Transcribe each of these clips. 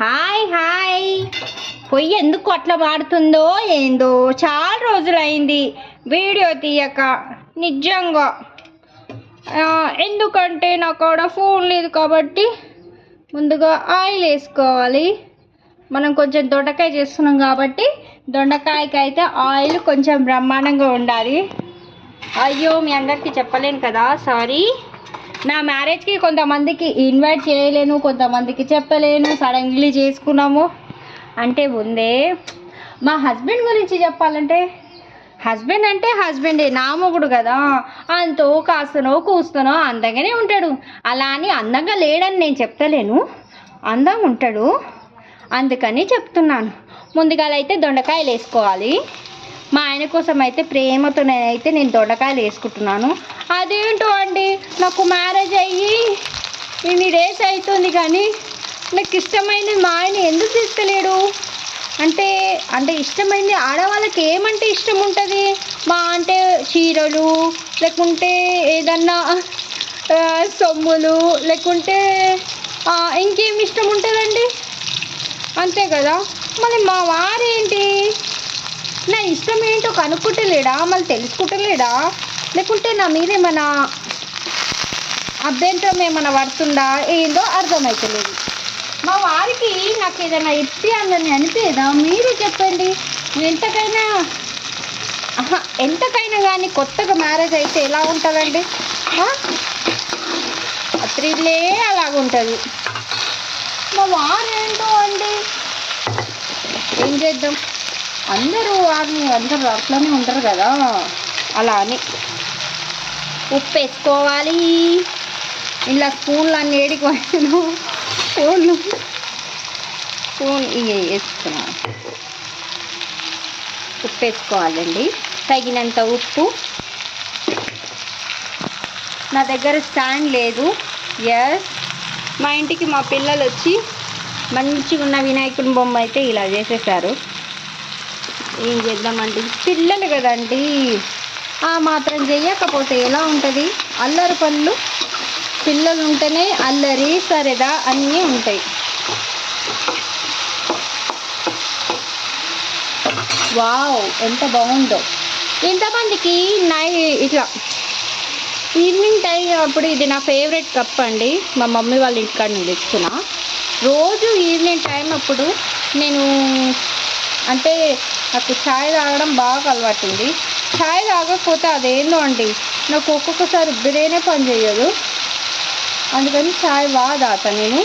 Hi hi. పొయ్యి ఎందుకు అట్లా మారుతుందో ఏందో చాలా రోజులైంది. వీడియో తీయక నిజంగా. ఎందుకంటే నాకు ఆడ ఫోన్ లేదు కాబట్టి ముందుగా ఆయిల్ వేసుకోవాలి. మనం కొంచెం దొండకాయ చేస్తున్నాం కాబట్టి దొండకాయకి అయితే ఆయిల్ కొంచెం బ్రహ్మాండంగా ఉండాలి. అయ్యో మీ అందరికీ చెప్పలేను కదా సారీ. నా మ్యారేజ్కి కొంతమందికి ఇన్వైట్ చేయలేను కొంతమందికి చెప్పలేను సడన్లీ చేసుకున్నాము. అంటే ముందే మా హస్బెండ్ గురించి చెప్పాలంటే హస్బెండ్ అంటే హస్బెండే నా మొగుడు కదా. అంతో కాస్తనో కూస్తనో అందంగానే ఉంటాడు. అలా అని అందంగా లేడని నేను చెప్తలేను. అందంగా ఉంటాడు. అందుకని చెప్తున్నాను. ముందుగా అయితే దొండకాయలు వేసుకోవాలి. మా ఆయన కోసం అయితే ప్రేమతో నేనైతే నేను దొండకాయలు వేసుకుంటున్నాను. అదేంటో అండి నాకు మ్యారేజ్ అయ్యి ఇన్ని డేస్ అవుతుంది కానీ నాకు ఇష్టమైనది మా ఆయన ఎందుకు తీసుకోలేడు అంటే అంటే ఇష్టమైంది ఆడవాళ్ళకి ఏమంటే ఇష్టం ఉంటుంది? మా అంటే చీరలు లేకుంటే ఏదన్నా సొమ్ములు లేకుంటే ఇంకేం ఇష్టం ఉంటుందండి? అంతే కదా? మళ్ళీ మా వారేంటి? నా ఇష్టం ఏంటో కనుక్కుంటలేడా? మళ్ళీ తెలుసుకుంటలేడా? లేకుంటే నా మీద ఏమైనా అభ్యంతరం ఏమైనా పడుతుందా? ఏందో అర్థమవుతలేదు మా వారికి నాకు ఏదైనా ఇప్పియాలని అనిపేదా? మీరే చెప్పండి. ఎంతకైనా ఎంతకైనా కానీ కొత్తగా మ్యారేజ్ అయితే ఎలా ఉంటుందండి? ఆ? అలాగుంటుంది. మా వారేంటో అండి? ఏం చేద్దాం? అందరూ వారిని అందరూ అట్లనే ఉంటారు కదా. అలా అని. ఉప్పు వేసుకోవాలి. ఇలా స్పూన్లు అన్నీ ఏడిపోయాను స్పూన్లు. స్పూన్ ఇవి వేసుకున్నాను ఉప్పు వేసుకోవాలండి. తగినంత ఉప్పు. నా దగ్గర స్టాండ్ లేదు. ఎస్ మా ఇంటికి మా పిల్లలు వచ్చి మంచిగా ఉన్న వినాయకుని బొమ్మ అయితే ఇలా చేసేసారు. ఏం చేద్దామండి? పిల్లలు కదండి. ఆ మాత్రం చేయకపోతే ఎలా ఉంటుంది? అల్లరి పనులు? పిల్లలు ఉంటేనే అల్లరి సరేదా అన్నీ ఉంటాయి. వావ్ ఎంత బాగుందో. ఎంతమందికి నై ఇట్లా ఈవినింగ్ టైం అప్పుడు ఇది నా ఫేవరెట్ కప్ అండి. మా మమ్మీ వాళ్ళ ఇంటికాడ నుండి తెచ్చుకున్నా. రోజు ఈవినింగ్ టైం అప్పుడు నేను అంటే నాకు ఛాయ్ తాగడం బాగా అలవాటుంది. ఛాయ్ తాగకపోతే అదేందో అండి నాకు ఒక్కొక్కసారి బ్రెయినే పని చేయదు అందుకని ఛాయ్ బాగా తాత నేను.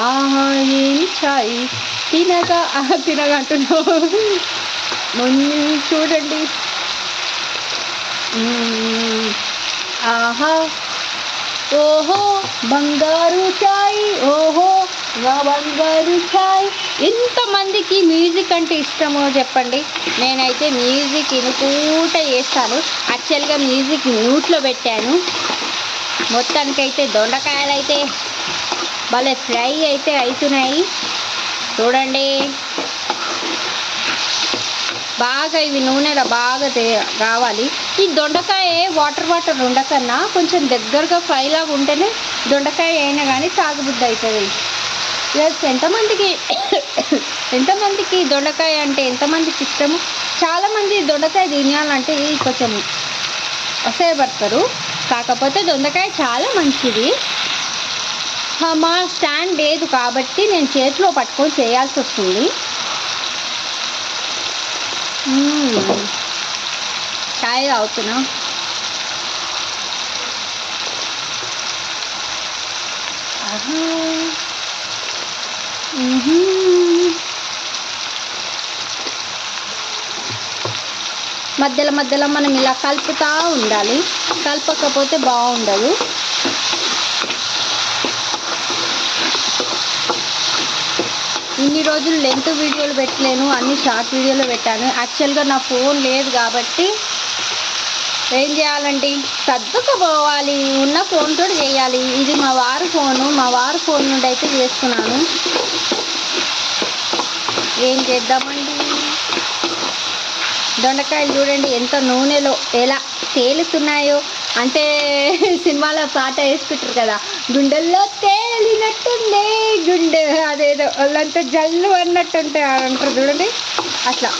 ఆహా ఏం ఛాయ్ తినగా తినగా అంటున్నావు. ముందు చూడండి. ఆహా ఓహో బంగారు చాయ్ ఓహో బంగారు ఛాయ్ ఎంతమందికి మ్యూజిక్ అంటే ఇష్టమో చెప్పండి. నేనైతే మ్యూజిక్ ఇనుకూట చేస్తాను. యాక్చువల్గా మ్యూజిక్ మ్యూట్లో పెట్టాను. మొత్తానికైతే దొండకాయలు అయితే భలే ఫ్రై అయితే అవుతున్నాయి చూడండి. బాగా ఇవి నూనెలో బాగా తే- రావాలి. ఈ దొండకాయ వాటర్ వాటర్ ఉండకన్నా కొంచెం దగ్గరగా ఫ్రైలాగా ఉంటేనే దొండకాయ అయినా కానీ తాగుబుద్ధి అవుతుంది ఎస్ ఎంతమందికి ఎంతమందికి దొండకాయ అంటే ఎంతమందికి ఇష్టము? చాలామంది దొండకాయ తినాలంటే కొంచెం అసహ్యపడతారు. కాకపోతే దొండకాయ చాలా మంచిది. మా స్టాండ్ లేదు కాబట్టి నేను చేతిలో పట్టుకొని చేయాల్సి వస్తుంది. చాయ్ తాగుతున్నా. ఆహా. మధ్యలో మధ్యలో మనం ఇలా కలుపుతూ ఉండాలి. కలపకపోతే బాగుండదు. ఇన్ని రోజులు లెంత్ వీడియోలు పెట్టలేను అన్ని షార్ట్ వీడియోలు పెట్టాను. యాక్చువల్గా నా ఫోన్ లేదు కాబట్టి ఏం చేయాలండి? సర్దుకుపోవాలి. ఉన్న ఫోన్ చేయాలి. ఇది మా వారి ఫోను. మా వారి ఫోన్ నుండి అయితే చేస్తున్నాను. ఏం చేద్దామండి? దొండకాయలు చూడండి. ఎంత నూనెలో ఎలా తేలుతున్నాయో. అంటే సినిమాలో పాట వేసుకుంటారు కదా. గుండెల్లో తేలినట్టుంది. గుండె అదేదో వాళ్ళంతా జల్లు అన్నట్టుంటే అంటారు చూడండి. అట్లా.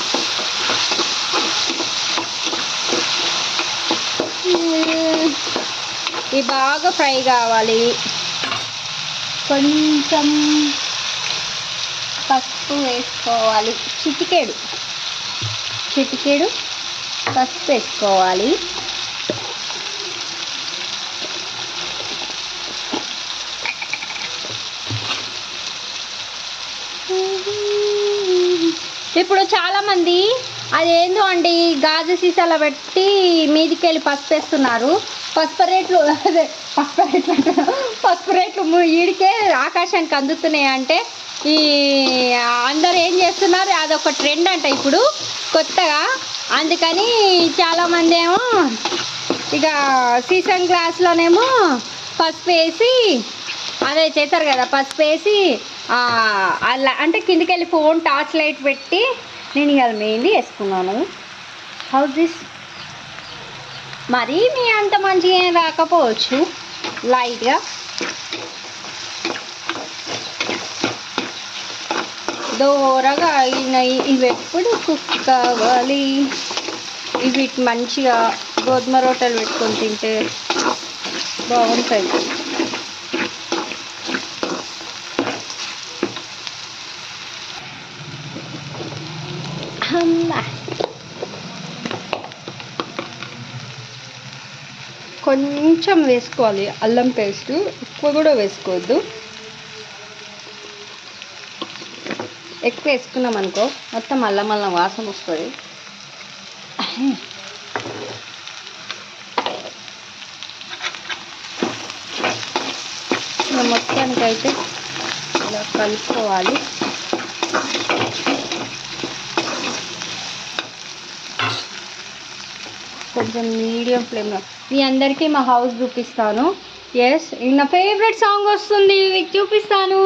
ఇవి బాగా ఫ్రై కావాలి. కొంచెం పసుపు వేసుకోవాలి. చిటికేడు. చిటికేడు పసుపు వేసుకోవాలి. ఇప్పుడు చాలామంది అదేందో అండి గాజు సీసాలో పెట్టి మీదికి వెళ్ళి పసుపు వేస్తున్నారు. పసుపు రేట్లు అదే పసుపు రేట్లు పసుపు రేట్లు ఈడికే ఆకాశానికి అందుతున్నాయి అంటే ఈ అందరు ఏం చేస్తున్నారు అదొక ట్రెండ్ అంట ఇప్పుడు కొత్తగా. అందుకని చాలామంది ఏమో ఇక సీసన్ గ్లాస్లోనేమో పసుపు వేసి అదే చేస్తారు కదా పసుపు వేసి అలా అంటే కిందికి వెళ్ళి ఫోన్ టార్చ్ లైట్ పెట్టి నేను ఇవాళ మెహందీ వేసుకున్నాను. హౌ దిస్ మరీ మీ అంత మంచిగా ఏం రాకపోవచ్చు. లైట్గా దూరగా అయినాయి ఇవి ఎప్పుడు కుక్ కావాలి? ఇవి మంచిగా గోధుమ రొట్టెలు పెట్టుకొని తింటే బాగుంటాయి. కొంచెం వేసుకోవాలి. అల్లం పేస్ట్ ఎక్కువ కూడా వేసుకోవద్దు. ఎక్కువ వేసుకున్నాం అనుకో మొత్తం అల్లం అల్లం వాసన వస్తుంది. మొత్తానికైతే ఇలా కలుపుకోవాలి. కొంచెం మీడియం ఫ్లేమ్లో మీ అందరికీ మా హౌస్ చూపిస్తాను. ఎస్ నా ఫేవరెట్ సాంగ్ వస్తుంది మీకు చూపిస్తాను.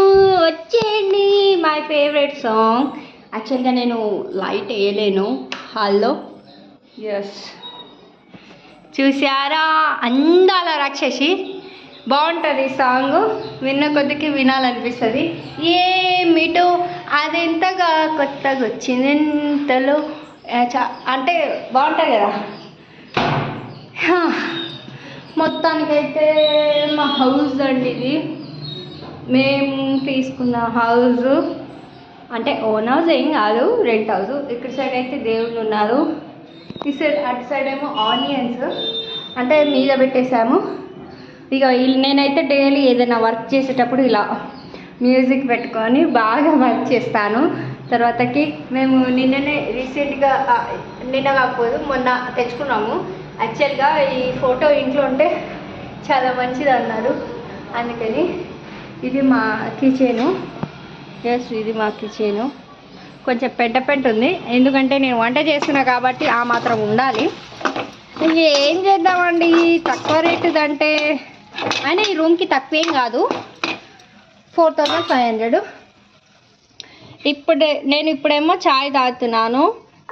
వచ్చేయండి మై ఫేవరెట్ సాంగ్ యాక్చువల్గా నేను లైట్ వేయలేను హాల్లో. ఎస్ చూసారా అందాల రాక్షసి. బాగుంటుంది సాంగ్ విన్న కొద్దికి వినాలనిపిస్తుంది. ఏమిటో అదెంతగా కొత్తగా వచ్చింది ఎంతలో అంటే బాగుంటుంది కదా. మొత్తానికైతే మా హౌస్ అండి ఇది. మేము తీసుకున్న హౌస్ అంటే ఓన్ హౌస్ ఏం కాదు రెంట్ హౌస్. ఇక్కడ సైడ్ అయితే దేవుళ్ళు ఉన్నారు. ఈ సైడ్ అటు సైడ్ ఏమో ఆనియన్స్. అంటే మీద పెట్టేశాము. ఇక నేనైతే డైలీ ఏదైనా వర్క్ చేసేటప్పుడు ఇలా మ్యూజిక్ పెట్టుకొని బాగా వర్క్ చేస్తాను. తర్వాతకి మేము నిన్ననే రీసెంట్గా నిన్న కాకపోదు మొన్న తెచ్చుకున్నాము. యాక్చువల్గా ఈ ఫోటో ఇంట్లో ఉంటే చాలా మంచిది అన్నారు. అందుకని ఇది మా కిచెను ఎస్ ఇది మా కిచెను కొంచెం పెద్ద పెంట ఉంది. ఎందుకంటే నేను వంట చేస్తున్నా కాబట్టి ఆ మాత్రం ఉండాలి. ఇంక ఏం చేద్దామండి? తక్కువ రేటుదంటే అయినా ఈ రూమ్కి తక్కువేం కాదు. ఫోర్ థౌజండ్ ఫైవ్ హండ్రెడ్ ఇప్పుడే నేను ఇప్పుడేమో చాయ్ తాగుతున్నాను.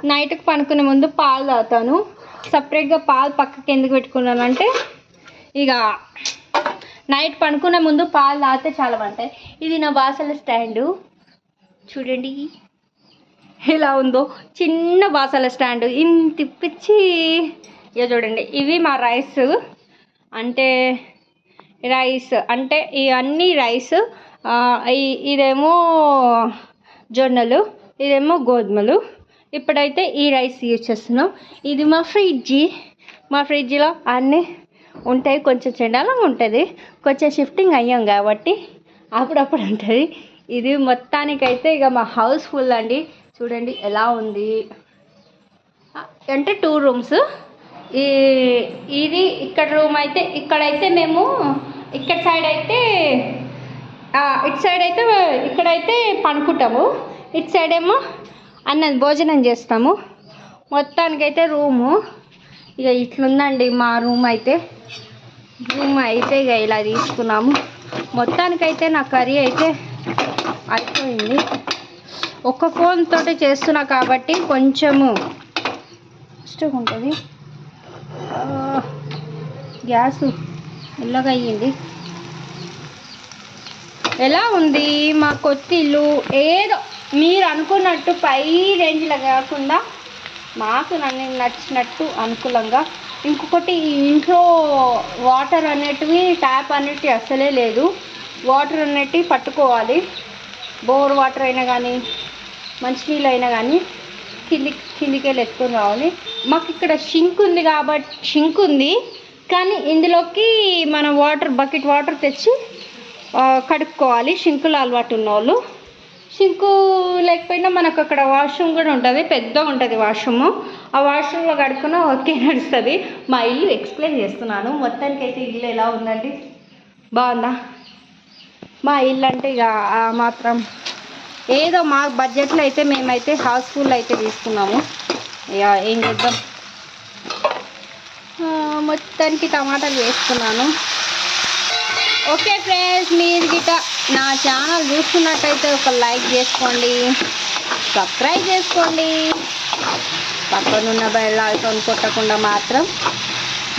నైట్కి పనుకునే ముందు పాలు తాగుతాను. సపరేట్గా పాలు పక్కకి ఎందుకు పెట్టుకున్నానంటే ఇక నైట్ పనుకునే ముందు పాలు తాగితే చాలా బాగుంటాయి. ఇది నా బాసల స్టాండు. చూడండి. ఎలా ఉందో. చిన్న బాసల స్టాండ్. ఇంత ఇప్పించి ఇక చూడండి. ఇవి మా రైస్. అంటే రైస్. అంటే ఇవన్నీ రైస్ ఇదేమో జొన్నలు ఇదేమో గోధుమలు. ఇప్పుడైతే ఈ రైస్ యూజ్ చేస్తున్నాం. ఇది మా ఫ్రిడ్జ్. మా ఫ్రిడ్జ్లో అన్నీ ఉంటాయి. కొంచెం చెండాలం ఉంటుంది. కొంచెం షిఫ్టింగ్ అయ్యాం కాబట్టి అప్పుడప్పుడు ఉంటుంది. ఇది మొత్తానికైతే ఇక మా హౌస్ ఫుల్ అండి. చూడండి ఎలా ఉంది. అంటే టూ రూమ్స్. ఈ ఇది ఇక్కడ రూమ్ అయితే ఇక్కడైతే మేము ఇక్కడ సైడ్ అయితే ఇటు సైడ్ అయితే ఇక్కడైతే పనుకుంటాము. ఇటు సైడ్ ఏమో అన్నం భోజనం చేస్తాము. మొత్తానికైతే రూము. ఇక ఇట్లుందండి మా రూమ్ అయితే. రూమ్ అయితే ఇక ఇలా తీసుకున్నాము. మొత్తానికైతే నా కర్రీ అయితే అయిపోయింది. ఒక ఫోన్ తోటి చేస్తున్నా కాబట్టి కొంచెము కష్టంగా ఉంటుంది. గ్యాస్ ఎల్లగా ఎలా ఉంది మా కొత్తిల్లు? ఏదో మీరు అనుకున్నట్టు పై రేంజ్లో కాకుండా మాకు నన్ను నచ్చినట్టు అనుకూలంగా. ఇంకొకటి ఇంట్లో వాటర్ అనేటివి ట్యాప్ అనేటివి అసలే లేదు. వాటర్ అనేటివి పట్టుకోవాలి. బోర్ వాటర్ అయినా కానీ మంచినీళ్ళు అయినా కానీ కింది కిందికి వెళ్ళి ఎత్తుకొని రావాలి. మాకు ఇక్కడ షింక్ ఉంది కాబట్టి షింక్ ఉంది. కానీ ఇందులోకి మనం వాటర్ బకెట్ వాటర్ తెచ్చి కడుక్కోవాలి. షింకులు అలవాటు ఉన్న వాళ్ళు షింకు లేకపోయినా మనకు అక్కడ వాష్రూమ్ కూడా ఉంటుంది. పెద్దగా ఉంటుంది వాష్రూమ్. ఆ వాష్రూమ్లో కడుక్కున్నా ఓకే నడుస్తుంది. మా ఇల్లు ఎక్స్ప్లెయిన్ చేస్తున్నాను. మొత్తానికి అయితే ఇల్లు ఎలా ఉందండి? బాగుందా? మా ఇల్లు అంటే ఇక మాత్రం ఏదో మా బడ్జెట్లో అయితే మేమైతే హౌస్ఫుల్ అయితే తీసుకున్నాము. ఇక ఏం చేద్దాం? మొత్తానికి టమాటాలు వేసుకున్నాను ఓకే ఫ్రెండ్స్ మీరు గిట నా ఛానల్ చూస్తున్నట్టయితే ఒక లైక్ చేసుకోండి సబ్స్క్రైబ్ చేసుకోండి. పక్కనున్న బెల్ ఐకాన్ కొట్టకుండా మాత్రం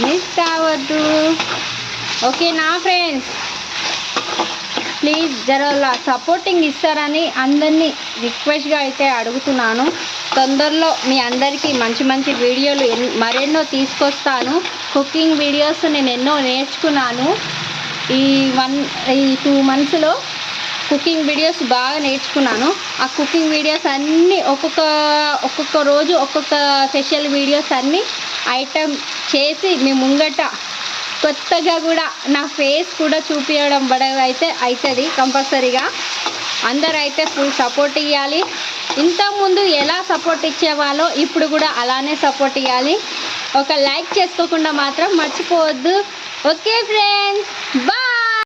మిస్ కావద్దు. ఓకేనా ఫ్రెండ్స్ ప్లీజ్ జరలా సపోర్టింగ్ ఇస్తారని అందరినీ రిక్వెస్ట్గా అయితే అడుగుతున్నాను. తొందరలో మీ అందరికీ మంచి మంచి వీడియోలు ఎన్- మరెన్నో తీసుకొస్తాను. కుకింగ్ వీడియోస్ నేను ఎన్నో నేర్చుకున్నాను. ఈ వన్ ఈ టూ మంత్స్లో కుకింగ్ వీడియోస్ బాగా నేర్చుకున్నాను. ఆ కుకింగ్ వీడియోస్ అన్నీ ఒక్కొక్క ఒక్కొక్క రోజు ఒక్కొక్క స్పెషల్ వీడియోస్ అన్నీ ఐటమ్ చేసి మీ ముంగట కొత్తగా కూడా నా ఫేస్ కూడా చూపించడం బడవ అయితే అవుతుంది కంపల్సరీగా. అందరూ అయితే ఫుల్ సపోర్ట్ ఇవ్వాలి ఇంతకుముందు ఎలా సపోర్ట్ ఇచ్చేవాళ్ళో ఇప్పుడు కూడా అలానే సపోర్ట్ ఇవ్వాలి ఒక లైక్ చేసుకోకుండా మాత్రం మర్చిపోవద్దు. Okay friends, bye!